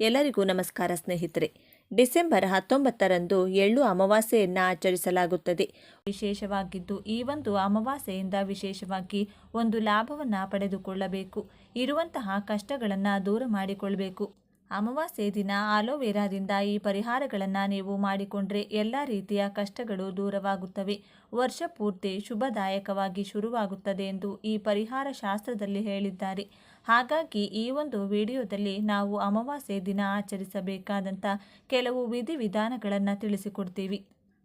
ಎಲ್ಲರಿಗೂ ನಮಸ್ಕಾರ ಸ್ನೇಹಿತರೆ. ಡಿಸೆಂಬರ್ ಹತ್ತೊಂಬತ್ತರಂದು ಎಳ್ಳು ಅಮಾವಾಸ್ಯೆಯನ್ನು ಆಚರಿಸಲಾಗುತ್ತದೆ. ವಿಶೇಷವಾಗಿದ್ದು ಈ ಒಂದು ಅಮಾವಾಸ್ಯೆಯಿಂದ ವಿಶೇಷವಾಗಿ ಒಂದು ಲಾಭವನ್ನು ಪಡೆದುಕೊಳ್ಳಬೇಕು. ಇರುವಂತಹ ಕಷ್ಟಗಳನ್ನು ದೂರ ಮಾಡಿಕೊಳ್ಳಬೇಕು ಅಮಾವಾಸ್ಯೆ ದಿನ ಆಲೋವೆರಾದಿಂದ ಈ ಪರಿಹಾರಗಳನ್ನು ನೀವು ಮಾಡಿಕೊಂಡ್ರೆ ಎಲ್ಲ ರೀತಿಯ ಕಷ್ಟಗಳು ದೂರವಾಗುತ್ತವೆ. ವರ್ಷ ಪೂರ್ತಿ ಶುಭದಾಯಕವಾಗಿ ಶುರುವಾಗುತ್ತದೆ ಎಂದು ಈ ಪರಿಹಾರ ಶಾಸ್ತ್ರದಲ್ಲಿ ಹೇಳಿದ್ದಾರೆ. ಹಾಗಾಗಿ ಈ ಒಂದು ವಿಡಿಯೋದಲ್ಲಿ ನಾವು ಅಮಾವಾಸ್ಯೆ ದಿನ ಆಚರಿಸಬೇಕಾದಂಥ ಕೆಲವು ವಿಧಿವಿಧಾನಗಳನ್ನು ತಿಳಿಸಿಕೊಡ್ತೀವಿ.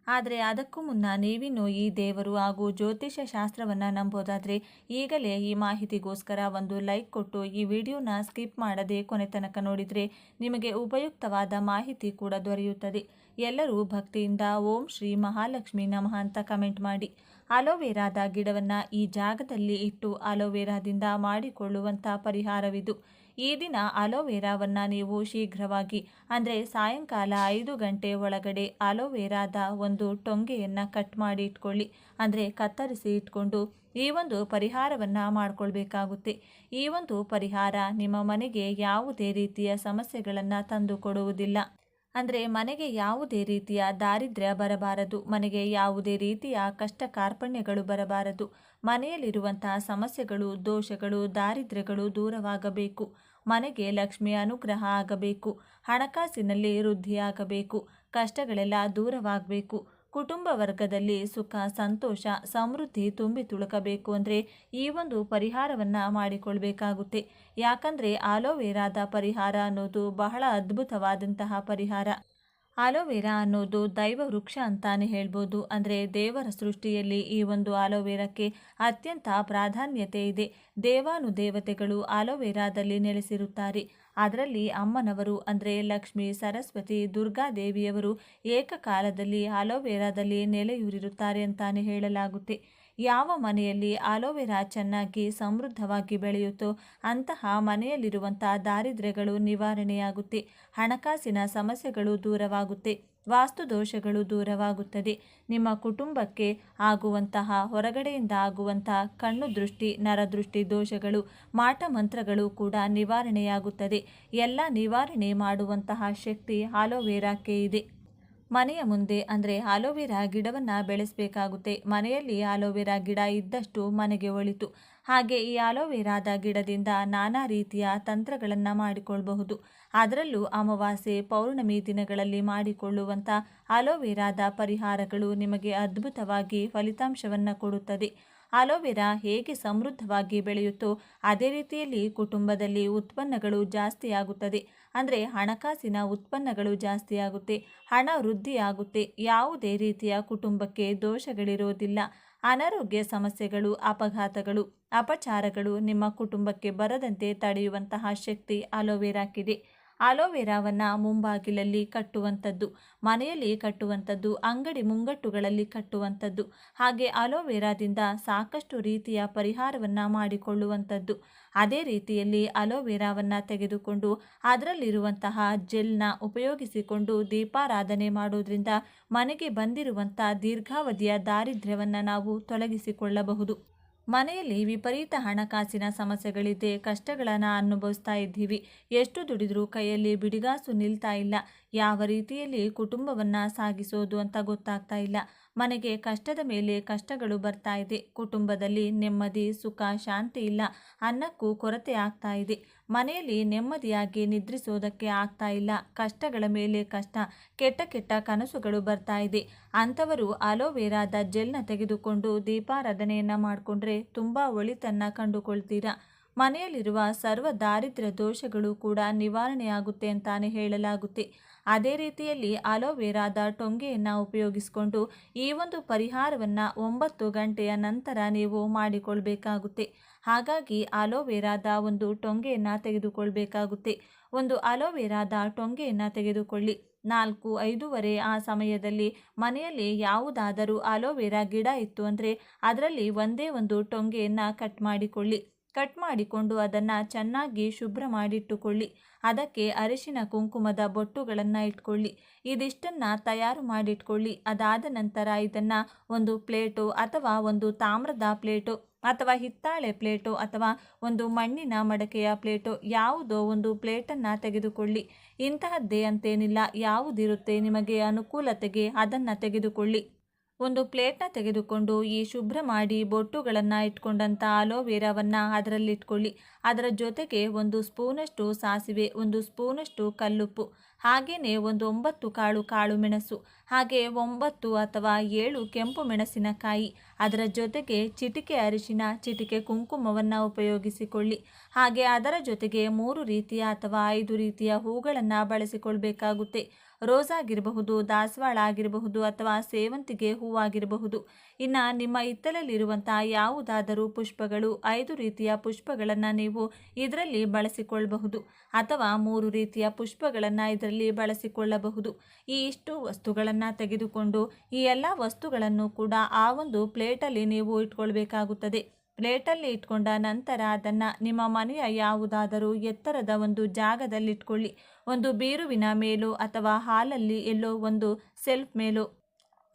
ಆದರೆ ಅದಕ್ಕೂ ಮುನ್ನ ನೀವಿನ್ನೂ ಈ ದೇವರು ಹಾಗೂ ಜ್ಯೋತಿಷ್ಯ ಶಾಸ್ತ್ರವನ್ನು ನಂಬೋದಾದರೆ ಈಗಲೇ ಈ ಮಾಹಿತಿಗೋಸ್ಕರ ಒಂದು ಲೈಕ್ ಕೊಟ್ಟು ಈ ವಿಡಿಯೋನ ಸ್ಕಿಪ್ ಮಾಡದೆ ಕೊನೆ ತನಕ ನೋಡಿದರೆ ನಿಮಗೆ ಉಪಯುಕ್ತವಾದ ಮಾಹಿತಿ ಕೂಡ ದೊರೆಯುತ್ತದೆ. ಎಲ್ಲರೂ ಭಕ್ತಿಯಿಂದ ಓಂ ಶ್ರೀ ಮಹಾಲಕ್ಷ್ಮಿ ನಮಃ ಅಂತ ಕಮೆಂಟ್ ಮಾಡಿ. ಅಲೋವೆರಾದ ಗಿಡವನ್ನು ಈ ಜಾಗದಲ್ಲಿ ಇಟ್ಟು ಅಲೋವೆರಾದಿಂದ ಮಾಡಿಕೊಳ್ಳುವಂಥ ಪರಿಹಾರವಿದು. ಈ ದಿನ ಅಲೋವೆರಾವನ್ನು ನೀವು ಶೀಘ್ರವಾಗಿ, ಅಂದರೆ ಸಾಯಂಕಾಲ ಐದು ಗಂಟೆ ಒಳಗಡೆ ಅಲೋವೆರಾದ ಒಂದು ಟೊಂಗೆಯನ್ನು ಕಟ್ ಮಾಡಿ ಇಟ್ಕೊಳ್ಳಿ. ಅಂದರೆ ಕತ್ತರಿಸಿ ಇಟ್ಕೊಂಡು ಈ ಒಂದು ಪರಿಹಾರವನ್ನು ಮಾಡಿಕೊಳ್ಬೇಕಾಗುತ್ತೆ. ಈ ಒಂದು ಪರಿಹಾರ ನಿಮ್ಮ ಮನೆಗೆ ಯಾವುದೇ ರೀತಿಯ ಸಮಸ್ಯೆಗಳನ್ನು ತಂದು ಕೊಡುವುದಿಲ್ಲ. ಅಂದರೆ ಮನೆಗೆ ಯಾವುದೇ ರೀತಿಯ ದಾರಿದ್ರ್ಯ ಬರಬಾರದು. ಮನೆಗೆ ಯಾವುದೇ ರೀತಿಯ ಕಷ್ಟ ಕಾರ್ಪಣ್ಯಗಳು ಬರಬಾರದು. ಮನೆಯಲ್ಲಿರುವಂತಹ ಸಮಸ್ಯೆಗಳು, ದೋಷಗಳು, ದಾರಿದ್ರ್ಯಗಳು ದೂರವಾಗಬೇಕು. ಮನೆಗೆ ಲಕ್ಷ್ಮಿ ಅನುಗ್ರಹ ಆಗಬೇಕು. ಹಣಕಾಸಿನಲ್ಲಿ ವೃದ್ಧಿಯಾಗಬೇಕು. ಕಷ್ಟಗಳೆಲ್ಲ ದೂರವಾಗಬೇಕು. ಕುಟುಂಬ ವರ್ಗದಲ್ಲಿ ಸುಖ, ಸಂತೋಷ, ಸಮೃದ್ಧಿ ತುಂಬಿ ತುಳುಕಬೇಕು ಅಂದರೆ ಈ ಒಂದು ಪರಿಹಾರವನ್ನು ಮಾಡಿಕೊಳ್ಬೇಕಾಗುತ್ತೆ. ಯಾಕಂದರೆ ಆಲೋವೆರಾದ ಪರಿಹಾರ ಅನ್ನೋದು ಬಹಳ ಅದ್ಭುತವಾದಂತಹ ಪರಿಹಾರ. ಆಲೋವೆರಾ ಅನ್ನೋದು ದೈವ ವೃಕ್ಷ ಅಂತಾನೆ ಹೇಳ್ಬೋದು. ಅಂದರೆ ದೇವರ ಸೃಷ್ಟಿಯಲ್ಲಿ ಈ ಒಂದು ಆಲೋವೆರಾಕ್ಕೆ ಅತ್ಯಂತ ಪ್ರಾಧಾನ್ಯತೆ ಇದೆ. ದೇವಾನುದೇವತೆಗಳು ಆಲೋವೆರಾದಲ್ಲಿ ನೆಲೆಸಿರುತ್ತಾರೆ. ಅದರಲ್ಲಿ ಅಮ್ಮನವರು ಅಂದರೆ ಲಕ್ಷ್ಮಿ ಸರಸ್ವತಿ ದುರ್ಗಾದೇವಿಯವರು ಏಕಕಾಲದಲ್ಲಿ ಅಲೋವೆರಾದಲ್ಲಿ ನೆಲೆಯೂರಿರುತ್ತಾರೆ ಅಂತಾನೆ ಹೇಳಲಾಗುತ್ತೆ. ಯಾವ ಮನೆಯಲ್ಲಿ ಆಲೋವೆರಾ ಚೆನ್ನಾಗಿ ಸಮೃದ್ಧವಾಗಿ ಬೆಳೆಯುತ್ತೋ ಅಂತಹ ಮನೆಯಲ್ಲಿರುವಂಥ ದಾರಿದ್ರ್ಯಗಳು ನಿವಾರಣೆಯಾಗುತ್ತೆ. ಹಣಕಾಸಿನ ಸಮಸ್ಯೆಗಳು ದೂರವಾಗುತ್ತೆ. ವಾಸ್ತು ದೋಷಗಳು ದೂರವಾಗುತ್ತದೆ. ನಿಮ್ಮ ಕುಟುಂಬಕ್ಕೆ ಆಗುವಂತಹ, ಹೊರಗಡೆಯಿಂದ ಆಗುವಂತಹ ಕಣ್ಣು ದೃಷ್ಟಿ ನರದೃಷ್ಟಿ ದೋಷಗಳು, ಮಾಟ ಮಂತ್ರಗಳು ಕೂಡ ನಿವಾರಣೆಯಾಗುತ್ತದೆ. ಎಲ್ಲ ನಿವಾರಣೆ ಮಾಡುವಂತಹ ಶಕ್ತಿ ಆಲೋವೆರಾಕ್ಕೆ ಇದೆ. ಮನೆಯ ಮುಂದೆ, ಅಂದರೆ ಆಲೋವೆರಾ ಗಿಡವನ್ನು ಬೆಳೆಸಬೇಕಾಗುತ್ತೆ. ಮನೆಯಲ್ಲಿ ಆಲೋವೆರಾ ಗಿಡ ಇದ್ದಷ್ಟು ಮನೆಗೆ ಒಳಿತು. ಹಾಗೆ ಈ ಆಲೋವೆರಾದ ಗಿಡದಿಂದ ನಾನಾ ರೀತಿಯ ತಂತ್ರಗಳನ್ನು ಮಾಡಿಕೊಳ್ಳಬಹುದು ಅದರಲ್ಲೂ ಅಮಾವಾಸ್ಯೆ, ಪೌರ್ಣಮಿ ದಿನಗಳಲ್ಲಿ ಮಾಡಿಕೊಳ್ಳುವಂಥ ಆಲೋವೆರಾದ ಪರಿಹಾರಗಳು ನಿಮಗೆ ಅದ್ಭುತವಾಗಿ ಫಲಿತಾಂಶವನ್ನು ಕೊಡುತ್ತದೆ. ಆಲೋವೆರಾ ಹೇಗೆ ಸಮೃದ್ಧವಾಗಿ ಬೆಳೆಯುತ್ತೋ, ಅದೇ ರೀತಿಯಲ್ಲಿ ಕುಟುಂಬದಲ್ಲಿ ಉತ್ಪನ್ನಗಳು ಜಾಸ್ತಿ ಆಗುತ್ತದೆ ಅಂದರೆ ಹಣಕಾಸಿನ ಉತ್ಪನ್ನಗಳು ಜಾಸ್ತಿಯಾಗುತ್ತೆ ಹಣ ವೃದ್ಧಿಯಾಗುತ್ತೆ ಯಾವುದೇ ರೀತಿಯ ಕುಟುಂಬಕ್ಕೆ ದೋಷಗಳಿರೋದಿಲ್ಲ. ಅನಾರೋಗ್ಯ ಸಮಸ್ಯೆಗಳು, ಅಪಘಾತಗಳು, ಅಪಚಾರಗಳು ನಿಮ್ಮ ಕುಟುಂಬಕ್ಕೆ ಬರದಂತೆ ತಡೆಯುವಂತಹ ಶಕ್ತಿ ಅಲೋವೆರಾಕ್ಕಿದೆ. ಅಲೋವೆರಾವನ್ನು ಮುಂಬಾಗಿಲಲ್ಲಿ ಕಟ್ಟುವಂಥದ್ದು, ಮನೆಯಲ್ಲಿ ಕಟ್ಟುವಂಥದ್ದು, ಅಂಗಡಿ ಮುಂಗಟ್ಟುಗಳಲ್ಲಿ ಕಟ್ಟುವಂಥದ್ದು, ಹಾಗೆ ಅಲೋವೆರಾದಿಂದ ಸಾಕಷ್ಟು ರೀತಿಯ ಪರಿಹಾರವನ್ನು ಮಾಡಿಕೊಳ್ಳುವಂಥದ್ದು. ಅದೇ ರೀತಿಯಲ್ಲಿ ಅಲೋವೆರಾವನ್ನು ತೆಗೆದುಕೊಂಡು ಅದರಲ್ಲಿರುವಂತಹ ಜೆಲ್ನ ಉಪಯೋಗಿಸಿಕೊಂಡು ದೀಪಾರಾಧನೆ ಮಾಡೋದ್ರಿಂದ ಮನೆಗೆ ಬಂದಿರುವಂಥ ದೀರ್ಘಾವಧಿಯ ದಾರಿದ್ರ್ಯವನ್ನು ನಾವು ತೊಲಗಿಸಿಕೊಳ್ಳಬಹುದು. ಮನೆಯಲ್ಲಿ ವಿಪರೀತ ಹಣಕಾಸಿನ ಸಮಸ್ಯೆಗಳಿದೆ, ಕಷ್ಟಗಳನ್ನು ಅನುಭವಿಸ್ತಾ ಇದ್ದೀವಿ. ಎಷ್ಟು ದುಡಿದರೂ ಕೈಯಲ್ಲಿ ಬಿಡಿಗಾಸು ನಿಲ್ತಾ ಇಲ್ಲ. ಯಾವ ರೀತಿಯಲ್ಲಿ ಕುಟುಂಬವನ್ನು ಸಾಗಿಸೋದು ಅಂತ ಗೊತ್ತಾಗ್ತಾ ಇಲ್ಲ. ಮನೆಗೆ ಕಷ್ಟದ ಮೇಲೆ ಕಷ್ಟಗಳು ಬರ್ತಾ ಇದೆ. ಕುಟುಂಬದಲ್ಲಿ ನೆಮ್ಮದಿ, ಸುಖ, ಶಾಂತಿ ಇಲ್ಲ. ಅನ್ನಕ್ಕೂ ಕೊರತೆ ಆಗ್ತಾ ಇದೆ. ಮನೆಯಲ್ಲಿ ನೆಮ್ಮದಿಯಾಗಿ ನಿದ್ರಿಸೋದಕ್ಕೆ ಆಗ್ತಾ ಇಲ್ಲ. ಕಷ್ಟಗಳ ಮೇಲೆ ಕಷ್ಟ, ಕೆಟ್ಟ ಕೆಟ್ಟ ಕನಸುಗಳು ಬರ್ತಾ ಇದೆ. ಅಂಥವರು ಅಲೋವೆರಾದ ಜೆಲ್ನ ತೆಗೆದುಕೊಂಡು ದೀಪಾರಾಧನೆಯನ್ನು ಮಾಡಿಕೊಂಡ್ರೆ ತುಂಬ ಒಳಿತನ್ನು ಕಂಡುಕೊಳ್ತೀರಾ? ಮನೆಯಲ್ಲಿರುವ ಸರ್ವ ದಾರಿದ್ರ್ಯ ದೋಷಗಳು ಕೂಡ ನಿವಾರಣೆಯಾಗುತ್ತೆ ಅಂತಾನೆ ಹೇಳಲಾಗುತ್ತೆ. ಅದೇ ರೀತಿಯಲ್ಲಿ ಅಲೋವೆರಾದ ಟೊಂಗೆಯನ್ನು ಉಪಯೋಗಿಸಿಕೊಂಡು ಈ ಒಂದು ಪರಿಹಾರವನ್ನು ಒಂಬತ್ತು ಗಂಟೆಯ ನಂತರ ನೀವು ಮಾಡಿಕೊಳ್ಬೇಕಾಗುತ್ತೆ. ಹಾಗಾಗಿ ಅಲೋವೆರಾದ ಒಂದು ಟೊಂಗೆಯನ್ನು ತೆಗೆದುಕೊಳ್ಬೇಕಾಗುತ್ತೆ. ಒಂದು ಅಲೋವೆರಾದ ಟೊಂಗೆಯನ್ನು ತೆಗೆದುಕೊಳ್ಳಿ. ನಾಲ್ಕು, ಐದೂವರೆ ಆ ಸಮಯದಲ್ಲಿ ಮನೆಯಲ್ಲಿ ಯಾವುದಾದರೂ ಅಲೋವೆರಾ ಗಿಡ ಇತ್ತು ಅಂದರೆ ಅದರಲ್ಲಿ ಒಂದೇ ಒಂದು ಟೊಂಗೆಯನ್ನು ಕಟ್ ಮಾಡಿಕೊಳ್ಳಿ. ಕಟ್ ಮಾಡಿಕೊಂಡು ಅದನ್ನು ಚೆನ್ನಾಗಿ ಶುಭ್ರ ಮಾಡಿಟ್ಟುಕೊಳ್ಳಿ. ಅದಕ್ಕೆ ಅರಿಶಿನ ಕುಂಕುಮದ ಬೊಟ್ಟುಗಳನ್ನು ಇಟ್ಕೊಳ್ಳಿ. ಇದಿಷ್ಟನ್ನು ತಯಾರು ಮಾಡಿಟ್ಕೊಳ್ಳಿ. ಅದಾದ ನಂತರ ಇದನ್ನು ಒಂದು ಪ್ಲೇಟು ಅಥವಾ ಒಂದು ತಾಮ್ರದ ಪ್ಲೇಟು ಅಥವಾ ಹಿತ್ತಾಳೆ ಪ್ಲೇಟು ಅಥವಾ ಒಂದು ಮಣ್ಣಿನ ಮಡಕೆಯ ಪ್ಲೇಟು ಯಾವುದೋ ಒಂದು ಪ್ಲೇಟನ್ನು ತೆಗೆದುಕೊಳ್ಳಿ. ಇಂತಹದ್ದೇ ಅಂತೇನಿಲ್ಲ. ಯಾವುದಿರುತ್ತೆ ನಿಮಗೆ ಅನುಕೂಲತೆಗೆ ಅದನ್ನು ತೆಗೆದುಕೊಳ್ಳಿ. ಒಂದು ಪ್ಲೇಟ್ನ ತೆಗೆದುಕೊಂಡು ಈ ಶುಭ್ರ ಮಾಡಿ ಬೊಟ್ಟುಗಳನ್ನು ಇಟ್ಕೊಂಡಂಥ ಅಲೋವೆರಾವನ್ನು ಅದರಲ್ಲಿಟ್ಕೊಳ್ಳಿ. ಅದರ ಜೊತೆಗೆ ಒಂದು ಸ್ಪೂನಷ್ಟು ಸಾಸಿವೆ, ಒಂದು ಸ್ಪೂನಷ್ಟು ಕಲ್ಲುಪ್ಪು ಹಾಗೆಯೇ ಒಂದು ಒಂಬತ್ತು ಕಾಳು ಕಾಳು ಮೆಣಸು, ಹಾಗೆ ಒಂಬತ್ತು ಅಥವಾ ಏಳು ಕೆಂಪು ಮೆಣಸಿನಕಾಯಿ. ಅದರ ಜೊತೆಗೆ ಚಿಟಿಕೆ ಅರಿಶಿನ, ಚಿಟಿಕೆ ಕುಂಕುಮವನ್ನು ಉಪಯೋಗಿಸಿಕೊಳ್ಳಿ. ಹಾಗೆ ಅದರ ಜೊತೆಗೆ ಮೂರು ರೀತಿಯ ಅಥವಾ ಐದು ರೀತಿಯ ಹೂಗಳನ್ನು ಬಳಸಿಕೊಳ್ಬೇಕಾಗುತ್ತೆ. ರೋಸ್ ಆಗಿರಬಹುದು ದಾಸವಾಳ ಆಗಿರಬಹುದು ಅಥವಾ ಸೇವಂತಿಗೆ ಹೂವಾಗಿರಬಹುದು. ಇನ್ನು ನಿಮ್ಮ ಹಿತ್ತಲಲ್ಲಿರುವಂತಹ ಯಾವುದಾದರೂ ಪುಷ್ಪಗಳು, ಐದು ರೀತಿಯ ಪುಷ್ಪಗಳನ್ನು ನೀವು ಇದರಲ್ಲಿ ಬಳಸಿಕೊಳ್ಳಬಹುದು ಅಥವಾ ಮೂರು ರೀತಿಯ ಪುಷ್ಪಗಳನ್ನು ಇದರಲ್ಲಿ ಬಳಸಿಕೊಳ್ಳಬಹುದು. ಈ ಇಷ್ಟು ವಸ್ತುಗಳನ್ನು ತೆಗೆದುಕೊಂಡು ಈ ಎಲ್ಲ ವಸ್ತುಗಳನ್ನು ಕೂಡ ಆ ಒಂದು ಪ್ಲೇಟಲ್ಲಿ ನೀವು ಇಟ್ಕೊಳ್ಬೇಕಾಗುತ್ತದೆ. ಪ್ಲೇಟಲ್ಲಿ ಇಟ್ಕೊಂಡ ನಂತರ ಅದನ್ನು ನಿಮ್ಮ ಮನೆಯ ಯಾವುದಾದರೂ ಎತ್ತರದ ಒಂದು ಜಾಗದಲ್ಲಿಟ್ಕೊಳ್ಳಿ. ಒಂದು ಬೀರುವಿನ ಮೇಲೋ ಅಥವಾ ಹಾಲಲ್ಲಿ ಎಲ್ಲೋ ಒಂದು ಸೆಲ್ಫ್ ಮೇಲೋ,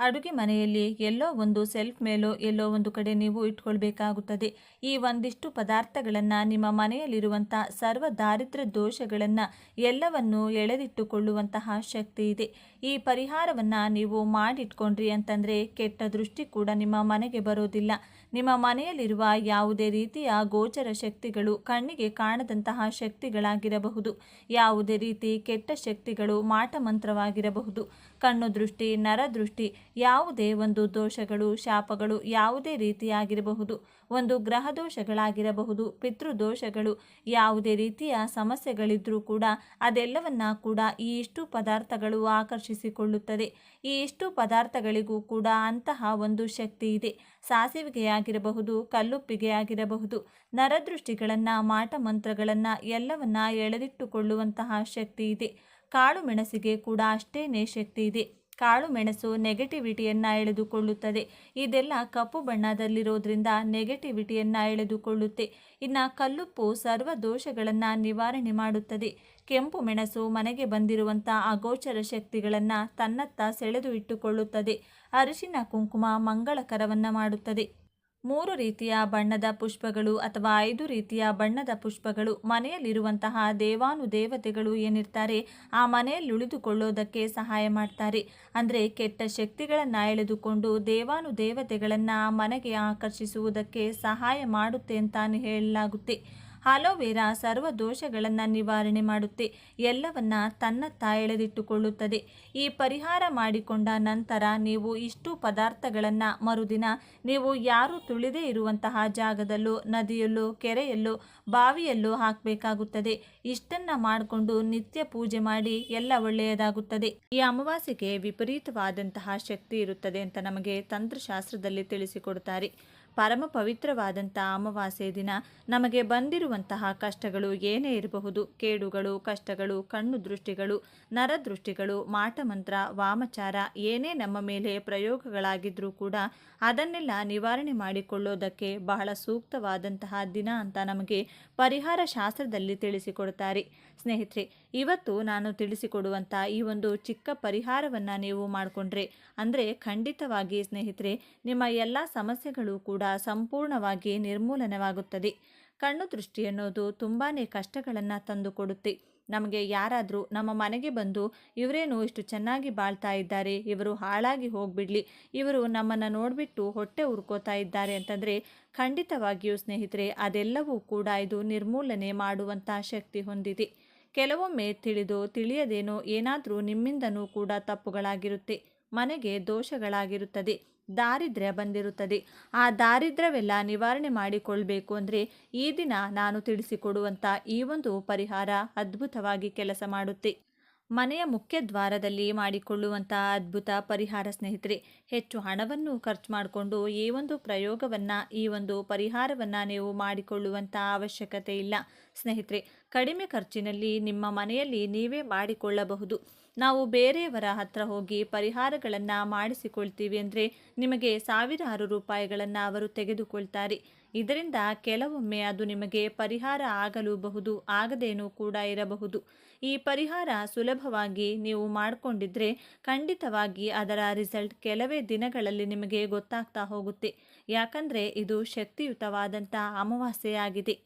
ಅಡುಗೆ ಮನೆಯಲ್ಲಿ ಎಲ್ಲೋ ಒಂದು ಸೆಲ್ಫ್ ಮೇಲೋ ಎಲ್ಲೋ ಒಂದು ಕಡೆ ನೀವು ಇಟ್ಕೊಳ್ಬೇಕಾಗುತ್ತದೆ. ಈ ಒಂದಿಷ್ಟು ಪದಾರ್ಥಗಳನ್ನು ನಿಮ್ಮ ಮನೆಯಲ್ಲಿರುವಂಥ ಸರ್ವ ದಾರಿದ್ರ್ಯ ದೋಷಗಳನ್ನು ಎಲ್ಲವನ್ನು ಎಳೆದಿಟ್ಟುಕೊಳ್ಳುವಂತಹ ಶಕ್ತಿ ಇದೆ. ಈ ಪರಿಹಾರವನ್ನು ನೀವು ಮಾಡಿಟ್ಕೊಂಡ್ರಿ ಅಂತಂದರೆ ಕೆಟ್ಟ ದೃಷ್ಟಿ ಕೂಡ ನಿಮ್ಮ ಮನೆಗೆ ಬರೋದಿಲ್ಲ. ನಿಮ್ಮ ಮನೆಯಲ್ಲಿರುವ ಯಾವುದೇ ರೀತಿಯ ಗೋಚರ ಶಕ್ತಿಗಳು ಕಣ್ಣಿಗೆ ಕಾಣದಂತಹ ಶಕ್ತಿಗಳಾಗಿರಬಹುದು. ಯಾವುದೇ ರೀತಿ ಕೆಟ್ಟ ಶಕ್ತಿಗಳು ಮಾಟಮಂತ್ರವಾಗಿರಬಹುದು. ಕಣ್ಣು ದೃಷ್ಟಿ ನರದೃಷ್ಟಿ ಯಾವುದೇ ಒಂದು ದೋಷಗಳು, ಶಾಪಗಳು ಯಾವುದೇ ರೀತಿಯಾಗಿರಬಹುದು. ಒಂದು ಗ್ರಹ ದೋಷಗಳಾಗಿರಬಹುದು ಪಿತೃದೋಷಗಳು, ಯಾವುದೇ ರೀತಿಯ ಸಮಸ್ಯೆಗಳಿದ್ರೂ ಕೂಡ ಅದೆಲ್ಲವನ್ನ ಕೂಡ ಈ ಇಷ್ಟು ಪದಾರ್ಥಗಳು ಆಕರ್ಷಿಸಿಕೊಳ್ಳುತ್ತದೆ. ಈ ಇಷ್ಟು ಪದಾರ್ಥಗಳಿಗೂ ಕೂಡ ಅಂತಹ ಒಂದು ಶಕ್ತಿ ಇದೆ. ಸಾಸಿವೆಗೆ ಆಗಿರಬಹುದು ಕಲ್ಲುಪ್ಪಿಗೆ ಆಗಿರಬಹುದು ನರದೃಷ್ಟಿಗಳನ್ನು, ಮಾಟಮಂತ್ರಗಳನ್ನು ಎಲ್ಲವನ್ನ ಎಳೆದಿಟ್ಟುಕೊಳ್ಳುವಂತಹ ಶಕ್ತಿ ಇದೆ. ಕಾಳು ಮೆಣಸಿಗೆ ಕೂಡ ಅಷ್ಟೇನೇ ಶಕ್ತಿ ಇದೆ. ಕಾಳು ಮೆಣಸು ನೆಗೆಟಿವಿಟಿಯನ್ನು ಎಳೆದುಕೊಳ್ಳುತ್ತದೆ. ಇದೆಲ್ಲ ಕಪ್ಪು ಬಣ್ಣದಲ್ಲಿರೋದ್ರಿಂದ ನೆಗೆಟಿವಿಟಿಯನ್ನು ಎಳೆದುಕೊಳ್ಳುತ್ತೆ. ಇನ್ನು ಕಲ್ಲುಪ್ಪು ಸರ್ವ ದೋಷಗಳನ್ನು ನಿವಾರಣೆ ಮಾಡುತ್ತದೆ. ಕೆಂಪು ಮೆಣಸು ಮನೆಗೆ ಬಂದಿರುವಂಥ ಅಗೋಚರ ಶಕ್ತಿಗಳನ್ನು ತನ್ನತ್ತ ಸೆಳೆದು ಇಟ್ಟುಕೊಳ್ಳುತ್ತದೆ. ಅರಿಶಿನ ಕುಂಕುಮ ಮಂಗಳಕರವನ್ನು ಮಾಡುತ್ತದೆ. ಮೂರು ರೀತಿಯ ಬಣ್ಣದ ಪುಷ್ಪಗಳು ಅಥವಾ ಐದು ರೀತಿಯ ಬಣ್ಣದ ಪುಷ್ಪಗಳು ಮನೆಯಲ್ಲಿರುವಂತಹ ದೇವಾನುದೇವತೆಗಳು ಏನಿರ್ತಾರೆ, ಆ ಮನೆಯಲ್ಲಿ ಉಳಿದುಕೊಳ್ಳೋದಕ್ಕೆ ಸಹಾಯ ಮಾಡ್ತಾರೆ. ಅಂದರೆ ಕೆಟ್ಟ ಶಕ್ತಿಗಳನ್ನು ಎಳೆದುಕೊಂಡು ದೇವಾನುದೇವತೆಗಳನ್ನು ಮನೆಗೆ ಆಕರ್ಷಿಸುವುದಕ್ಕೆ ಸಹಾಯ ಮಾಡುತ್ತೆ ಅಂತಾನೆ ಹೇಳಲಾಗುತ್ತೆ. ಅಲೋವೆರಾ ಸರ್ವ ದೋಷಗಳನ್ನು ನಿವಾರಣೆ ಮಾಡುತ್ತೆ. ಎಲ್ಲವನ್ನ ತನ್ನತ್ತ ಎಳೆದಿಟ್ಟುಕೊಳ್ಳುತ್ತದೆ. ಈ ಪರಿಹಾರ ಮಾಡಿಕೊಂಡ ನಂತರ ನೀವು ಇಷ್ಟು ಪದಾರ್ಥಗಳನ್ನು ಮರುದಿನ ನೀವು ಯಾರು ತುಳಿದೇ ಇರುವಂತಹ ಜಾಗದಲ್ಲೂ, ನದಿಯಲ್ಲೂ, ಕೆರೆಯಲ್ಲೂ, ಬಾವಿಯಲ್ಲೂ ಹಾಕಬೇಕಾಗುತ್ತದೆ. ಇಷ್ಟನ್ನು ಮಾಡಿಕೊಂಡು ನಿತ್ಯ ಪೂಜೆ ಮಾಡಿ ಎಲ್ಲ ಒಳ್ಳೆಯದಾಗುತ್ತದೆ. ಈ ಅಮಾವಾಸ್ಯೆಗೆ ವಿಪರೀತವಾದಂತಹ ಶಕ್ತಿ ಇರುತ್ತದೆ ಅಂತ ನಮಗೆ ತಂತ್ರಶಾಸ್ತ್ರದಲ್ಲಿ ತಿಳಿಸಿಕೊಡ್ತಾರೆ. ಪರಮ ಪವಿತ್ರವಾದಂಥ ಅಮಾವಾಸ್ಯೆ ದಿನ ನಮಗೆ ಬಂದಿರುವಂತಹ ಕಷ್ಟಗಳು ಏನೇ ಇರಬಹುದು. ಕೇಡುಗಳು, ಕಷ್ಟಗಳು, ಕಣ್ಣು ದೃಷ್ಟಿಗಳು ನರದೃಷ್ಟಿಗಳು ಮಾಟಮಂತ್ರ ವಾಮಚಾರ ಏನೇ ನಮ್ಮ ಮೇಲೆ ಪ್ರಯೋಗಗಳಾಗಿದ್ರೂ ಕೂಡ ಅದನ್ನೆಲ್ಲ ನಿವಾರಣೆ ಮಾಡಿಕೊಳ್ಳೋದಕ್ಕೆ ಬಹಳ ಸೂಕ್ತವಾದಂತಹ ದಿನ ಅಂತ ನಮಗೆ ಪರಿಹಾರ ಶಾಸ್ತ್ರದಲ್ಲಿ ತಿಳಿಸಿಕೊಡ್ತಾರೆ. ಸ್ನೇಹಿತರೆ, ಇವತ್ತು ನಾನು ತಿಳಿಸಿಕೊಡುವಂಥ ಈ ಒಂದು ಚಿಕ್ಕ ಪರಿಹಾರವನ್ನು ನೀವು ಮಾಡಿಕೊಂಡ್ರೆ, ಅಂದರೆ ಖಂಡಿತವಾಗಿ ಸ್ನೇಹಿತರೆ, ನಿಮ್ಮ ಎಲ್ಲ ಸಮಸ್ಯೆಗಳು ಕೂಡ ಸಂಪೂರ್ಣವಾಗಿ ನಿರ್ಮೂಲನವಾಗುತ್ತದೆ. ಕಣ್ಣು ದೃಷ್ಟಿ ಅನ್ನೋದು ತುಂಬಾ ಕಷ್ಟಗಳನ್ನು ತಂದುಕೊಡುತ್ತೆ. ನಮಗೆ ಯಾರಾದರೂ ನಮ್ಮ ಮನೆಗೆ ಬಂದು, ಇವರೇನು ಇಷ್ಟು ಚೆನ್ನಾಗಿ ಬಾಳ್ತಾ ಇದ್ದಾರೆ, ಇವರು ಹಾಳಾಗಿ ಹೋಗ್ಬಿಡಲಿ, ಇವರು ನಮ್ಮನ್ನು ನೋಡಿಬಿಟ್ಟು ಹೊಟ್ಟೆ ಉರ್ಕೋತಾ ಇದ್ದಾರೆ ಅಂತಂದರೆ ಖಂಡಿತವಾಗಿಯೂ ಸ್ನೇಹಿತರೆ, ಅದೆಲ್ಲವೂ ಕೂಡ ಇದು ನಿರ್ಮೂಲನೆ ಮಾಡುವಂಥ ಶಕ್ತಿ ಹೊಂದಿದೆ. ಕೆಲವೊಮ್ಮೆ ತಿಳಿದು ತಿಳಿಯದೇನೋ ಏನಾದರೂ ನಿಮ್ಮಿಂದನೂ ಕೂಡ ತಪ್ಪುಗಳಾಗಿರುತ್ತೆ. ಮನೆಗೆ ದೋಷಗಳಾಗಿರುತ್ತದೆ. ದಾರಿದ್ರ್ಯ ಬಂದಿರುತ್ತದೆ. ಆ ದಾರಿದ್ರ್ಯವೆಲ್ಲ ನಿವಾರಣೆ ಮಾಡಿಕೊಳ್ಬೇಕು ಅಂದರೆ ಈ ದಿನ ನಾನು ತಿಳಿಸಿಕೊಡುವಂಥ ಈ ಒಂದು ಪರಿಹಾರ ಅದ್ಭುತವಾಗಿ ಕೆಲಸ ಮಾಡುತ್ತೆ. ಮನೆಯ ಮುಖ್ಯ ದ್ವಾರದಲ್ಲಿ ಮಾಡಿಕೊಳ್ಳುವಂಥ ಅದ್ಭುತ ಪರಿಹಾರ ಸ್ನೇಹಿತರೆ, ಹೆಚ್ಚು ಹಣವನ್ನು ಖರ್ಚು ಮಾಡಿಕೊಂಡು ಈ ಒಂದು ಪ್ರಯೋಗವನ್ನು, ಈ ಒಂದು ಪರಿಹಾರವನ್ನು ನೀವು ಮಾಡಿಕೊಳ್ಳುವಂಥ ಅವಶ್ಯಕತೆ ಇಲ್ಲ. ಸ್ನೇಹಿತರೆ, ಕಡಿಮೆ ಖರ್ಚಿನಲ್ಲಿ ನಿಮ್ಮ ಮನೆಯಲ್ಲಿ ನೀವೇ ಮಾಡಿಕೊಳ್ಳಬಹುದು. ನಾವು ಬೇರೆಯವರ ಹತ್ರ ಹೋಗಿ ಪರಿಹಾರಗಳನ್ನು ಮಾಡಿಸಿಕೊಳ್ತೀವಿ ಅಂದರೆ ನಿಮಗೆ ಸಾವಿರಾರು ರೂಪಾಯಿಗಳನ್ನು ಅವರು ತೆಗೆದುಕೊಳ್ತಾರೆ. ಇದರಿಂದ ಕೆಲವೊಮ್ಮೆ ಅದು ನಿಮಗೆ ಪರಿಹಾರ ಆಗಲೂಬಹುದು ಆಗದೇನೂ ಕೂಡ ಇರಬಹುದು. ಈ ಪರಿಹಾರ ಸುಲಭವಾಗಿ ನೀವು ಮಾಡಿಕೊಂಡಿದ್ರೆ ಖಂಡಿತವಾಗಿ ಅದರ ರಿಸಲ್ಟ್ ಕೆಲವೇ ದಿನಗಳಲ್ಲಿ ನಿಮಗೆ ಗೊತ್ತಾಗ್ತಾ ಹೋಗುತ್ತೆ. ಯಾಕಂದರೆ ಇದು ಶಕ್ತಿಯುತವಾದಂಥ ಅಮಾವಾಸ್ಯೆಯಾಗಿದೆ.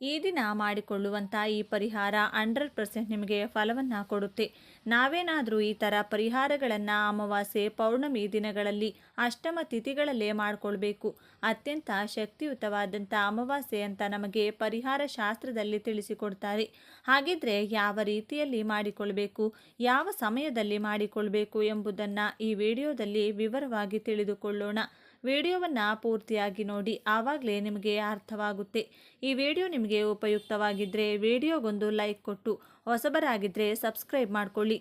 ಈ ದಿನ ಮಾಡಿಕೊಳ್ಳುವಂಥ ಈ ಪರಿಹಾರ ಹಂಡ್ರೆಡ್ ಪರ್ಸೆಂಟ್ ನಿಮಗೆ ಫಲವನ್ನು ಕೊಡುತ್ತೆ. ನಾವೇನಾದರೂ ಈ ಥರ ಪರಿಹಾರಗಳನ್ನು ಅಮಾವಾಸ್ಯೆ, ಪೌರ್ಣಮಿ ದಿನಗಳಲ್ಲಿ ಅಷ್ಟಮ ತಿಥಿಗಳಲ್ಲೇ ಮಾಡಿಕೊಳ್ಬೇಕು. ಅತ್ಯಂತ ಶಕ್ತಿಯುತವಾದಂಥ ಅಮಾವಾಸ್ಯೆ ಅಂತ ನಮಗೆ ಪರಿಹಾರ ಶಾಸ್ತ್ರದಲ್ಲಿ ತಿಳಿಸಿಕೊಡ್ತಾರೆ. ಹಾಗಿದ್ರೆ ಯಾವ ರೀತಿಯಲ್ಲಿ ಮಾಡಿಕೊಳ್ಬೇಕು, ಯಾವ ಸಮಯದಲ್ಲಿ ಮಾಡಿಕೊಳ್ಬೇಕು ಎಂಬುದನ್ನು ಈ ವಿಡಿಯೋದಲ್ಲಿ ವಿವರವಾಗಿ ತಿಳಿದುಕೊಳ್ಳೋಣ. ವಿಡಿಯೋವನ್ನು ಪೂರ್ತಿಯಾಗಿ ನೋಡಿ ಆವಾಗಲೇ ನಿಮಗೆ ಅರ್ಥವಾಗುತ್ತೆ. ಈ ವಿಡಿಯೋ ನಿಮಗೆ ಉಪಯುಕ್ತವಾಗಿದ್ದರೆ ವಿಡಿಯೋಗೊಂದು ಲೈಕ್ ಕೊಟ್ಟು ಹೊಸಬರಾಗಿದ್ದರೆ ಸಬ್ಸ್ಕ್ರೈಬ್ ಮಾಡಿಕೊಳ್ಳಿ.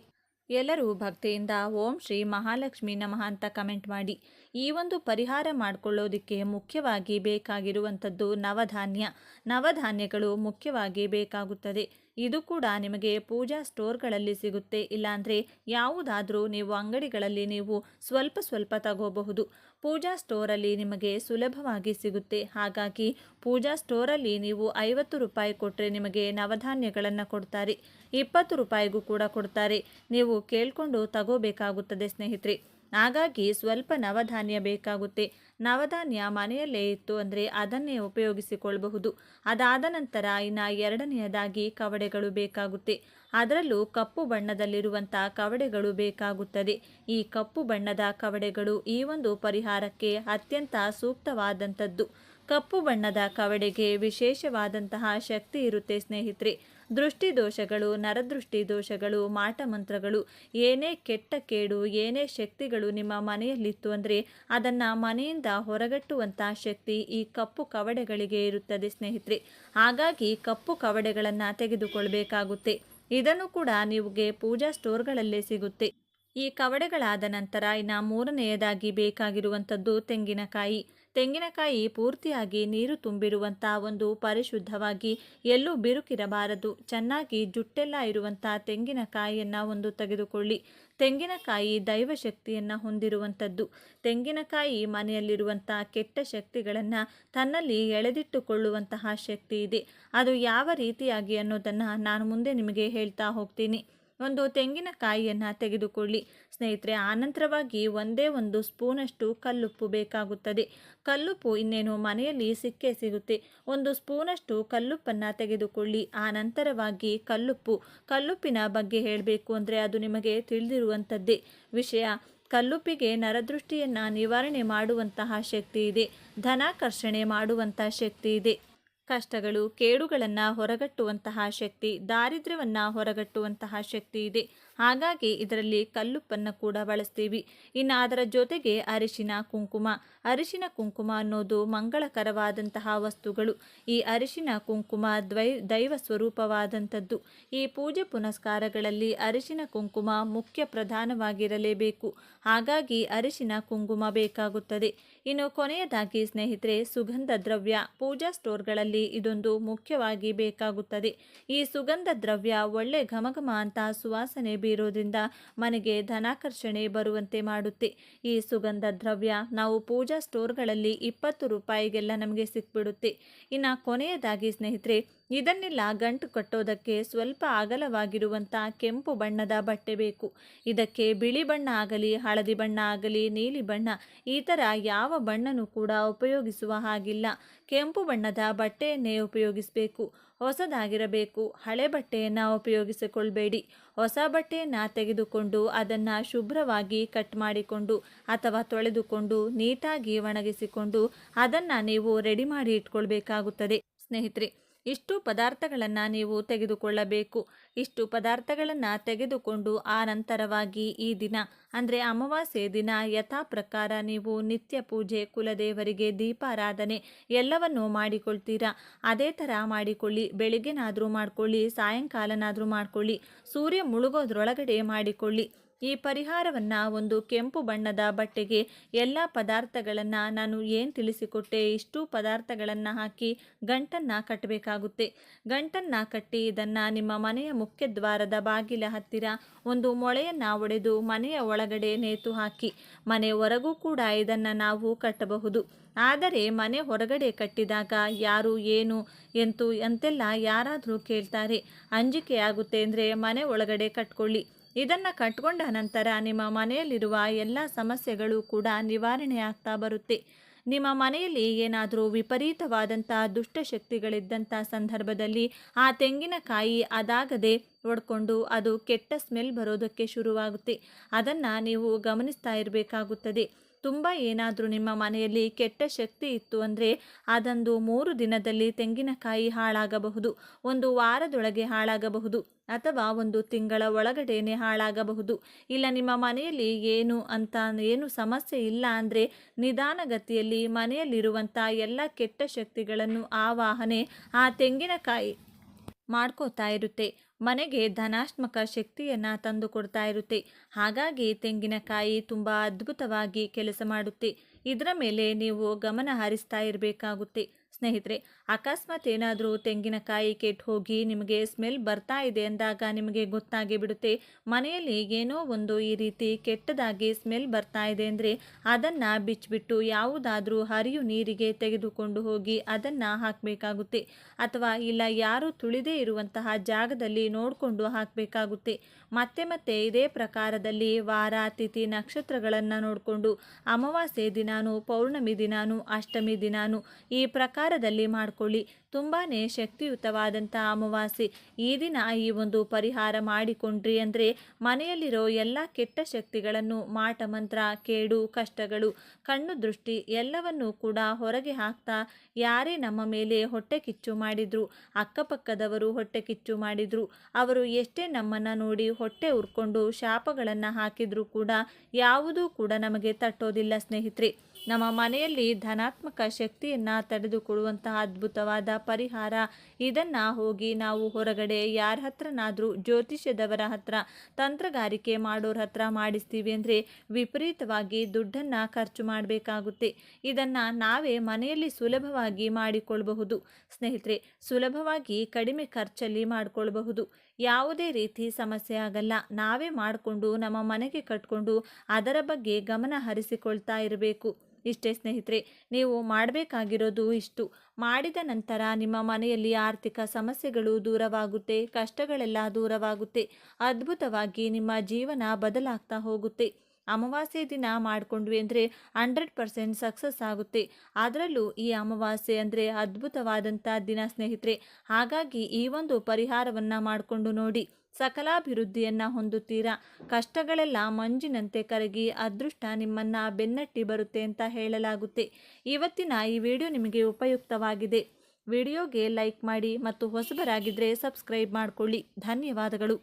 ಎಲ್ಲರೂ ಭಕ್ತಿಯಿಂದ ಓಂ ಶ್ರೀ ಮಹಾಲಕ್ಷ್ಮಿ ನಮಃ ಅಂತ ಕಮೆಂಟ್ ಮಾಡಿ. ಈ ಒಂದು ಪರಿಹಾರ ಮಾಡಿಕೊಳ್ಳೋದಕ್ಕೆ ಮುಖ್ಯವಾಗಿ ಬೇಕಾಗಿರುವಂಥದ್ದು ನವಧಾನ್ಯ. ನವಧಾನ್ಯಗಳು ಮುಖ್ಯವಾಗಿ ಬೇಕಾಗುತ್ತದೆ. ಇದು ಕೂಡ ನಿಮಗೆ ಪೂಜಾ ಸ್ಟೋರ್ಗಳಲ್ಲಿ ಸಿಗುತ್ತೆ. ಇಲ್ಲಾಂದರೆ ಯಾವುದಾದರೂ ನೀವು ಅಂಗಡಿಗಳಲ್ಲಿ ನೀವು ಸ್ವಲ್ಪ ಸ್ವಲ್ಪ ತಗೋಬಹುದು. ಪೂಜಾ ಸ್ಟೋರಲ್ಲಿ ನಿಮಗೆ ಸುಲಭವಾಗಿ ಸಿಗುತ್ತೆ. ಹಾಗಾಗಿ ಪೂಜಾ ಸ್ಟೋರಲ್ಲಿ ನೀವು ಐವತ್ತು ರೂಪಾಯಿ ಕೊಟ್ಟರೆ ನಿಮಗೆ ನವಧಾನ್ಯಗಳನ್ನು ಕೊಡ್ತಾರೆ. ಇಪ್ಪತ್ತು ರೂಪಾಯಿಗೂ ಕೂಡ ಕೊಡ್ತಾರೆ. ನೀವು ಕೇಳಿಕೊಂಡು ತಗೋಬೇಕಾಗುತ್ತದೆ ಸ್ನೇಹಿತರೆ. ಹಾಗಾಗಿ ಸ್ವಲ್ಪ ನವಧಾನ್ಯ ಬೇಕಾಗುತ್ತೆ. ನವಧಾನ್ಯ ಮನೆಯಲ್ಲೇ ಇತ್ತು ಅಂದರೆ ಅದನ್ನೇ ಉಪಯೋಗಿಸಿಕೊಳ್ಳಬಹುದು ಅದಾದ ನಂತರ ಇನ್ನು ಎರಡನೆಯದಾಗಿ ಕವಡೆಗಳು ಬೇಕಾಗುತ್ತೆ. ಅದರಲ್ಲೂ ಕಪ್ಪು ಬಣ್ಣದಲ್ಲಿರುವಂಥ ಕವಡೆಗಳು ಬೇಕಾಗುತ್ತದೆ. ಈ ಕಪ್ಪು ಬಣ್ಣದ ಕವಡೆಗಳು ಈ ಒಂದು ಪರಿಹಾರಕ್ಕೆ ಅತ್ಯಂತ ಸೂಕ್ತವಾದಂಥದ್ದು. ಕಪ್ಪು ಬಣ್ಣದ ಕವಡೆಗೆ ವಿಶೇಷವಾದಂತಹ ಶಕ್ತಿ ಇರುತ್ತೆ ಸ್ನೇಹಿತರೆ. ದೃಷ್ಟಿ ದೋಷಗಳು ನರದೃಷ್ಟಿ ದೋಷಗಳು ಮಾಟಮಂತ್ರಗಳು, ಏನೇ ಕೆಟ್ಟ ಕೇಡು, ಏನೇ ಶಕ್ತಿಗಳು ನಿಮ್ಮ ಮನೆಯಲ್ಲಿತ್ತು ಅಂದರೆ ಅದನ್ನು ಮನೆಯಿಂದ ಹೊರಗಟ್ಟುವಂಥ ಶಕ್ತಿ ಈ ಕಪ್ಪು ಕವಡೆಗಳಿಗೆ ಇರುತ್ತದೆ ಸ್ನೇಹಿತರೆ. ಹಾಗಾಗಿ ಕಪ್ಪು ಕವಡೆಗಳನ್ನು ತೆಗೆದುಕೊಳ್ಬೇಕಾಗುತ್ತೆ. ಇದನ್ನು ಕೂಡ ನಿಮಗೆ ಪೂಜಾ ಸ್ಟೋರ್ಗಳಲ್ಲೇ ಸಿಗುತ್ತೆ. ಈ ಕವಡೆಗಳಾದ ನಂತರ ಇನ್ನು ಮೂರನೆಯದಾಗಿ ಬೇಕಾಗಿರುವಂಥದ್ದು ತೆಂಗಿನಕಾಯಿ. ತೆಂಗಿನಕಾಯಿ ಪೂರ್ತಿಯಾಗಿ ನೀರು ತುಂಬಿರುವಂಥ ಒಂದು ಪರಿಶುದ್ಧವಾಗಿ ಎಲ್ಲೂ ಬಿರುಕಿರಬಾರದು. ಚೆನ್ನಾಗಿ ಜುಟ್ಟೆಲ್ಲ ಇರುವಂಥ ತೆಂಗಿನಕಾಯಿಯನ್ನು ಒಂದು ತೆಗೆದುಕೊಳ್ಳಿ. ತೆಂಗಿನಕಾಯಿ ದೈವಶಕ್ತಿಯನ್ನು ಹೊಂದಿರುವಂಥದ್ದು. ತೆಂಗಿನಕಾಯಿ ಮನೆಯಲ್ಲಿರುವಂಥ ಕೆಟ್ಟ ಶಕ್ತಿಗಳನ್ನು ತನ್ನಲ್ಲಿ ಎಳೆದಿಟ್ಟುಕೊಳ್ಳುವಂತಹ ಶಕ್ತಿ ಇದೆ. ಅದು ಯಾವ ರೀತಿಯಾಗಿ ಅನ್ನೋದನ್ನು ನಾನು ಮುಂದೆ ನಿಮಗೆ ಹೇಳ್ತಾ ಹೋಗ್ತೀನಿ. ಒಂದು ತೆಂಗಿನಕಾಯಿಯನ್ನು ತೆಗೆದುಕೊಳ್ಳಿ. ಸ್ನೇಹಿತರೆ, ಆನಂತರವಾಗಿ ಒಂದೇ ಒಂದು ಸ್ಪೂನಷ್ಟು ಕಲ್ಲುಪ್ಪು ಬೇಕಾಗುತ್ತದೆ. ಕಲ್ಲುಪ್ಪು ಇನ್ನೇನು ಮನೆಯಲ್ಲಿ ಸಿಕ್ಕೇ ಸಿಗುತ್ತೆ. ಒಂದು ಸ್ಪೂನಷ್ಟು ಕಲ್ಲುಪ್ಪನ್ನು ತೆಗೆದುಕೊಳ್ಳಿ. ಆನಂತರವಾಗಿ ನಂತರವಾಗಿ ಕಲ್ಲುಪ್ಪು. ಕಲ್ಲುಪ್ಪಿನ ಬಗ್ಗೆ ಹೇಳಬೇಕು ಅಂದರೆ ಅದು ನಿಮಗೆ ತಿಳಿದಿರುವಂಥದ್ದೇ ವಿಷಯ. ಕಲ್ಲುಪ್ಪಿಗೆ ನರದೃಷ್ಟಿಯನ್ನು ನಿವಾರಣೆ ಮಾಡುವಂತಹ ಶಕ್ತಿ ಇದೆ. ಧನಾಕರ್ಷಣೆ ಮಾಡುವಂತಹ ಶಕ್ತಿ ಇದೆ. ಕಷ್ಟಗಳು, ಕೇಡುಗಳನ್ನು ಹೊರಗಟ್ಟುವಂತಹ ಶಕ್ತಿ, ದಾರಿದ್ರ್ಯವನ್ನು ಹೊರಗಟ್ಟುವಂತಹ ಶಕ್ತಿ ಇದೆ. ಹಾಗಾಗಿ ಇದರಲ್ಲಿ ಕಲ್ಲುಪ್ಪನ್ನು ಕೂಡ ಬಳಸ್ತೀವಿ. ಇನ್ನು ಅದರ ಜೊತೆಗೆ ಅರಿಶಿನ ಕುಂಕುಮ. ಅರಿಶಿನ ಕುಂಕುಮ ಅನ್ನೋದು ಮಂಗಳಕರವಾದಂತಹ ವಸ್ತುಗಳು. ಈ ಅರಿಶಿನ ಕುಂಕುಮ ದ್ವೈ, ದೈವ ಸ್ವರೂಪವಾದಂಥದ್ದು. ಈ ಪೂಜೆ ಪುನಸ್ಕಾರಗಳಲ್ಲಿ ಅರಿಶಿನ ಕುಂಕುಮ ಮುಖ್ಯ ಪ್ರಧಾನವಾಗಿರಲೇಬೇಕು. ಹಾಗಾಗಿ ಅರಿಶಿನ ಕುಂಕುಮ ಬೇಕಾಗುತ್ತದೆ. ಇನ್ನು ಕೊನೆಯದಾಗಿ ಸ್ನೇಹಿತರೆ, ಸುಗಂಧ ದ್ರವ್ಯ ಪೂಜಾ ಸ್ಟೋರ್ಗಳಲ್ಲಿ ಇದೊಂದು ಮುಖ್ಯವಾಗಿ ಬೇಕಾಗುತ್ತದೆ. ಈ ಸುಗಂಧ ದ್ರವ್ಯ ಒಳ್ಳೆ ಘಮಘಮ ಅಂತ ಸುವಾಸನೆ ಬೀರೋದ್ರಿಂದ ಮನೆಗೆ ಧನಾಕರ್ಷಣೆ ಬರುವಂತೆ ಮಾಡುತ್ತೆ. ಈ ಸುಗಂಧ ದ್ರವ್ಯ ನಾವು ಪೂಜಾ ಸ್ಟೋರ್ಗಳಲ್ಲಿ ಇಪ್ಪತ್ತು ರೂಪಾಯಿಗೆಲ್ಲ ನಮಗೆ ಸಿಕ್ಬಿಡುತ್ತೆ. ಇನ್ನು ಕೊನೆಯದಾಗಿ ಸ್ನೇಹಿತರೆ, ಇದನ್ನೆಲ್ಲ ಗಂಟು ಕಟ್ಟೋದಕ್ಕೆ ಸ್ವಲ್ಪ ಅಗಲವಾಗಿರುವಂಥ ಕೆಂಪು ಬಣ್ಣದ ಬಟ್ಟೆ ಬೇಕು. ಇದಕ್ಕೆ ಬಿಳಿ ಬಣ್ಣ ಆಗಲಿ, ಹಳದಿ ಬಣ್ಣ ಆಗಲಿ, ನೀಲಿ ಬಣ್ಣ ಈ ಥರ ಯಾವ ಬಣ್ಣನೂ ಕೂಡ ಉಪಯೋಗಿಸುವ ಹಾಗಿಲ್ಲ. ಕೆಂಪು ಬಣ್ಣದ ಬಟ್ಟೆಯನ್ನೇ ಉಪಯೋಗಿಸಬೇಕು. ಹೊಸದಾಗಿರಬೇಕು. ಹಳೆ ಬಟ್ಟೆಯನ್ನು ಉಪಯೋಗಿಸಿಕೊಳ್ಬೇಡಿ. ಹೊಸ ಬಟ್ಟೆಯನ್ನು ತೆಗೆದುಕೊಂಡು ಅದನ್ನು ಶುಭ್ರವಾಗಿ ಕಟ್ ಮಾಡಿಕೊಂಡು ಅಥವಾ ತೊಳೆದುಕೊಂಡು ನೀಟಾಗಿ ಒಣಗಿಸಿಕೊಂಡು ಅದನ್ನು ನೀವು ರೆಡಿ ಮಾಡಿ ಇಟ್ಕೊಳ್ಬೇಕಾಗುತ್ತದೆ. ಸ್ನೇಹಿತರೆ ಇಷ್ಟು ಪದಾರ್ಥಗಳನ್ನು ನೀವು ತೆಗೆದುಕೊಳ್ಳಬೇಕು. ಇಷ್ಟು ಪದಾರ್ಥಗಳನ್ನು ತೆಗೆದುಕೊಂಡು ಆ ನಂತರವಾಗಿ ಈ ದಿನ, ಅಂದರೆ ಅಮಾವಾಸ್ಯೆ ದಿನ ಯಥಾ ಪ್ರಕಾರ ನೀವು ನಿತ್ಯ ಪೂಜೆ, ಕುಲದೇವರಿಗೆ ದೀಪಾರಾಧನೆ ಎಲ್ಲವನ್ನೂ ಮಾಡಿಕೊಳ್ತೀರಾ? ಅದೇ ಥರ ಮಾಡಿಕೊಳ್ಳಿ, ಬೆಳಿಗ್ಗೆನಾದರೂ ಮಾಡಿಕೊಳ್ಳಿ, ಸಾಯಂಕಾಲನಾದರೂ ಮಾಡಿಕೊಳ್ಳಿ, ಸೂರ್ಯ ಮುಳುಗೋದ್ರೊಳಗಡೆ ಮಾಡಿಕೊಳ್ಳಿ. ಈ ಪರಿಹಾರವನ್ನು ಒಂದು ಕೆಂಪು ಬಣ್ಣದ ಬಟ್ಟೆಗೆ ಎಲ್ಲ ಪದಾರ್ಥಗಳನ್ನು ನಾನು ಏನು ತಿಳಿಸಿಕೊಟ್ಟೆ ಇಷ್ಟು ಪದಾರ್ಥಗಳನ್ನು ಹಾಕಿ ಗಂಟನ್ನು ಕಟ್ಟಬೇಕಾಗುತ್ತೆ. ಗಂಟನ್ನು ಕಟ್ಟಿ ಇದನ್ನು ನಿಮ್ಮ ಮನೆಯ ಮುಖ್ಯ ದ್ವಾರದ ಬಾಗಿಲ ಹತ್ತಿರ ಒಂದು ಮೊಳೆಯನ್ನು ಒಡೆದು ಮನೆಯ ಒಳಗಡೆ ನೇತು ಹಾಕಿ ಮನೆ ಹೊರಗೂ ಕೂಡ ಇದನ್ನು ನಾವು ಕಟ್ಟಬಹುದು. ಆದರೆ ಮನೆ ಹೊರಗಡೆ ಕಟ್ಟಿದಾಗ ಯಾರು ಏನು ಎಂತು ಅಂತೆಲ್ಲ ಯಾರಾದರೂ ಕೇಳ್ತಾರೆ. ಅಂಜಿಕೆ ಆಗುತ್ತೆ ಅಂದರೆ ಮನೆ ಒಳಗಡೆ ಕಟ್ಕೊಳ್ಳಿ. ಇದನ್ನು ಕಟ್ಕೊಂಡ ನಂತರ ನಿಮ್ಮ ಮನೆಯಲ್ಲಿರುವ ಎಲ್ಲ ಸಮಸ್ಯೆಗಳು ಕೂಡ ನಿವಾರಣೆ ಆಗ್ತಾ ಬರುತ್ತೆ. ನಿಮ್ಮ ಮನೆಯಲ್ಲಿ ಏನಾದರೂ ವಿಪರೀತವಾದಂಥ ದುಷ್ಟಶಕ್ತಿಗಳಿದ್ದಂಥ ಸಂದರ್ಭದಲ್ಲಿ ಆ ತೆಂಗಿನಕಾಯಿ ಅದಾಗದೆ ಒಡ್ಕೊಂಡು ಅದು ಕೆಟ್ಟ ಸ್ಮೆಲ್ ಬರೋದಕ್ಕೆ ಶುರುವಾಗುತ್ತೆ. ಅದನ್ನು ನೀವು ಗಮನಿಸ್ತಾ ಇರಬೇಕಾಗುತ್ತದೆ. ತುಂಬ ಏನಾದರೂ ನಿಮ್ಮ ಮನೆಯಲ್ಲಿ ಕೆಟ್ಟ ಶಕ್ತಿ ಇತ್ತು ಅಂದರೆ ಅದೊಂದು ಮೂರು ದಿನದಲ್ಲಿ ತೆಂಗಿನಕಾಯಿ ಹಾಳಾಗಬಹುದು, ಒಂದು ವಾರದೊಳಗೆ ಹಾಳಾಗಬಹುದು ಅಥವಾ ಒಂದು ತಿಂಗಳ ಒಳಗಡೆಯೇ ಹಾಳಾಗಬಹುದು. ಇಲ್ಲ, ನಿಮ್ಮ ಮನೆಯಲ್ಲಿ ಏನು ಅಂತ ಏನು ಸಮಸ್ಯೆ ಇಲ್ಲ ಅಂದರೆ ನಿಧಾನಗತಿಯಲ್ಲಿ ಮನೆಯಲ್ಲಿರುವಂಥ ಎಲ್ಲ ಕೆಟ್ಟ ಶಕ್ತಿಗಳನ್ನು ಆವಾಹನೆ ಆ ತೆಂಗಿನಕಾಯಿ ಮಾಡ್ಕೋತಾ ಇರುತ್ತೆ. ಮನೆಗೆ ಧನಾತ್ಮಕ ಶಕ್ತಿಯನ್ನು ತಂದು ಕೊಡ್ತಾ ಇರುತ್ತೆ. ಹಾಗಾಗಿ ತೆಂಗಿನಕಾಯಿ ತುಂಬ ಅದ್ಭುತವಾಗಿ ಕೆಲಸ ಮಾಡುತ್ತೆ. ಇದರ ಮೇಲೆ ನೀವು ಗಮನ ಹರಿಸ್ತಾ ಇರಬೇಕಾಗುತ್ತೆ. ಸ್ನೇಹಿತರೆ, ಅಕಸ್ಮಾತ್ ಏನಾದರೂ ತೆಂಗಿನಕಾಯಿ ಕೆಟ್ಟು ಹೋಗಿ ನಿಮಗೆ ಸ್ಮೆಲ್ ಬರ್ತಾ ಇದೆ ಅಂದಾಗ ನಿಮಗೆ ಗೊತ್ತಾಗಿ ಬಿಡುತ್ತೆ. ಮನೆಯಲ್ಲಿ ಏನೋ ಒಂದು ಈ ರೀತಿ ಕೆಟ್ಟದಾಗಿ ಸ್ಮೆಲ್ ಬರ್ತಾ ಇದೆ ಅಂದರೆ ಅದನ್ನು ಬಿಚ್ಚಿಬಿಟ್ಟು ಯಾವುದಾದ್ರೂ ಹರಿಯು ನೀರಿಗೆ ತೆಗೆದುಕೊಂಡು ಹೋಗಿ ಅದನ್ನು ಹಾಕಬೇಕಾಗುತ್ತೆ. ಅಥವಾ ಇಲ್ಲ ಯಾರು ತುಳಿದೇ ಇರುವಂತಹ ಜಾಗದಲ್ಲಿ ನೋಡಿಕೊಂಡು ಹಾಕಬೇಕಾಗುತ್ತೆ. ಮತ್ತೆ ಮತ್ತೆ ಇದೇ ಪ್ರಕಾರದಲ್ಲಿ ವಾರ, ತಿಥಿ, ನಕ್ಷತ್ರಗಳನ್ನು ನೋಡಿಕೊಂಡು ಅಮಾವಾಸ್ಯೆ ದಿನಾನು, ಪೌರ್ಣಮಿ ದಿನಾನು, ಅಷ್ಟಮಿ ದಿನಾನು ಈ ಪ್ರಕಾರದಲ್ಲಿ ಮಾಡಿಕೊಳ್ಳಿ. ತುಂಬಾ ಶಕ್ತಿಯುತವಾದಂಥ ಅಮಾವಾಸ್ಯೆ. ಈ ದಿನ ಈ ಒಂದು ಪರಿಹಾರ ಮಾಡಿಕೊಂಡ್ರಿ ಅಂದರೆ ಮನೆಯಲ್ಲಿರೋ ಎಲ್ಲ ಕೆಟ್ಟ ಶಕ್ತಿಗಳನ್ನು ಮಾಟ ಮಂತ್ರ, ಕೇಡು, ಕಷ್ಟಗಳು, ಕಣ್ಣು ದೃಷ್ಟಿ ಎಲ್ಲವನ್ನೂ ಕೂಡ ಹೊರಗೆ ಹಾಕ್ತಾ ಯಾರೇ ನಮ್ಮ ಮೇಲೆ ಹೊಟ್ಟೆ ಕಿಚ್ಚು ಮಾಡಿದ್ರು, ಅಕ್ಕಪಕ್ಕದವರು ಹೊಟ್ಟೆ ಕಿಚ್ಚು ಮಾಡಿದ್ರು, ಅವರು ಎಷ್ಟೇ ನಮ್ಮನ್ನು ನೋಡಿ ಹೊಟ್ಟೆ ಉರ್ಕೊಂಡು ಶಾಪಗಳನ್ನು ಹಾಕಿದರೂ ಕೂಡ ಯಾವುದೂ ಕೂಡ ನಮಗೆ ತಟ್ಟೋದಿಲ್ಲ ಸ್ನೇಹಿತರೆ. ನಮ್ಮ ಮನೆಯಲ್ಲಿ ಧನಾತ್ಮಕ ಶಕ್ತಿಯನ್ನು ತಡೆದುಕೊಡುವಂತಹ ಅದ್ಭುತವಾದ ಪರಿಹಾರ. ಇದನ್ನು ಹೋಗಿ ನಾವು ಹೊರಗಡೆ ಯಾರ ಹತ್ರನಾದರೂ ಜ್ಯೋತಿಷ್ಯದವರ ಹತ್ರ ತಂತ್ರಗಾರಿಕೆ ಮಾಡೋರ ಹತ್ರ ಮಾಡಿಸ್ತೀವಿ ಅಂದರೆ ವಿಪರೀತವಾಗಿ ದುಡ್ಡನ್ನು ಖರ್ಚು ಮಾಡಬೇಕಾಗುತ್ತೆ. ಇದನ್ನು ನಾವೇ ಮನೆಯಲ್ಲಿ ಸುಲಭವಾಗಿ ಮಾಡಿಕೊಳ್ಳಬಹುದು ಸ್ನೇಹಿತರೆ, ಸುಲಭವಾಗಿ ಕಡಿಮೆ ಖರ್ಚಲ್ಲಿ ಮಾಡಿಕೊಳ್ಳಬಹುದು ಯಾವುದೇ ರೀತಿ ಸಮಸ್ಯೆ ಆಗಲ್ಲ. ನಾವೇ ಮಾಡಿಕೊಂಡು ನಮ್ಮ ಮನೆಗೆ ಕಟ್ಕೊಂಡು ಅದರ ಬಗ್ಗೆ ಗಮನ ಹರಿಸಿಕೊಳ್ತಾ ಇರಬೇಕು. ಇಷ್ಟೇ ಸ್ನೇಹಿತರೆ, ನೀವು ಮಾಡಬೇಕಾಗಿರೋದು ಇಷ್ಟು. ಮಾಡಿದ ನಂತರ ನಿಮ್ಮ ಮನೆಯಲ್ಲಿ ಆರ್ಥಿಕ ಸಮಸ್ಯೆಗಳು ದೂರವಾಗುತ್ತೆ, ಕಷ್ಟಗಳೆಲ್ಲ ದೂರವಾಗುತ್ತೆ. ಅದ್ಭುತವಾಗಿ ನಿಮ್ಮ ಜೀವನ ಬದಲಾಗ್ತಾ ಹೋಗುತ್ತೆ. ಅಮಾವಾಸ್ಯೆ ದಿನ ಮಾಡಿಕೊಂಡ್ವಿ ಅಂದರೆ ಹಂಡ್ರೆಡ್ ಪರ್ಸೆಂಟ್ ಸಕ್ಸಸ್ ಆಗುತ್ತೆ. ಅದರಲ್ಲೂ ಈ ಅಮಾವಾಸ್ಯೆ ಅಂದರೆ ಅದ್ಭುತವಾದಂಥ ದಿನ ಸ್ನೇಹಿತರೆ. ಹಾಗಾಗಿ ಈ ಒಂದು ಪರಿಹಾರವನ್ನು ಮಾಡಿಕೊಂಡು ನೋಡಿ. ಸಕಲಾಭಿವೃದ್ಧಿಯನ್ನು ಹೊಂದುತ್ತೀರಾ? ಕಷ್ಟಗಳೆಲ್ಲ ಮಂಜಿನಂತೆ ಕರಗಿ ಅದೃಷ್ಟ ನಿಮ್ಮನ್ನು ಬೆನ್ನಟ್ಟಿ ಬರುತ್ತೆ ಅಂತ ಹೇಳಲಾಗುತ್ತೆ. ಇವತ್ತಿನ ಈ ವಿಡಿಯೋ ನಿಮಗೆ ಉಪಯುಕ್ತವಾಗಿದೆ. ವಿಡಿಯೋಗೆ ಲೈಕ್ ಮಾಡಿ ಮತ್ತು ಹೊಸಬರಾಗಿದ್ದರೆ ಸಬ್ಸ್ಕ್ರೈಬ್ ಮಾಡಿಕೊಳ್ಳಿ. ಧನ್ಯವಾದಗಳು.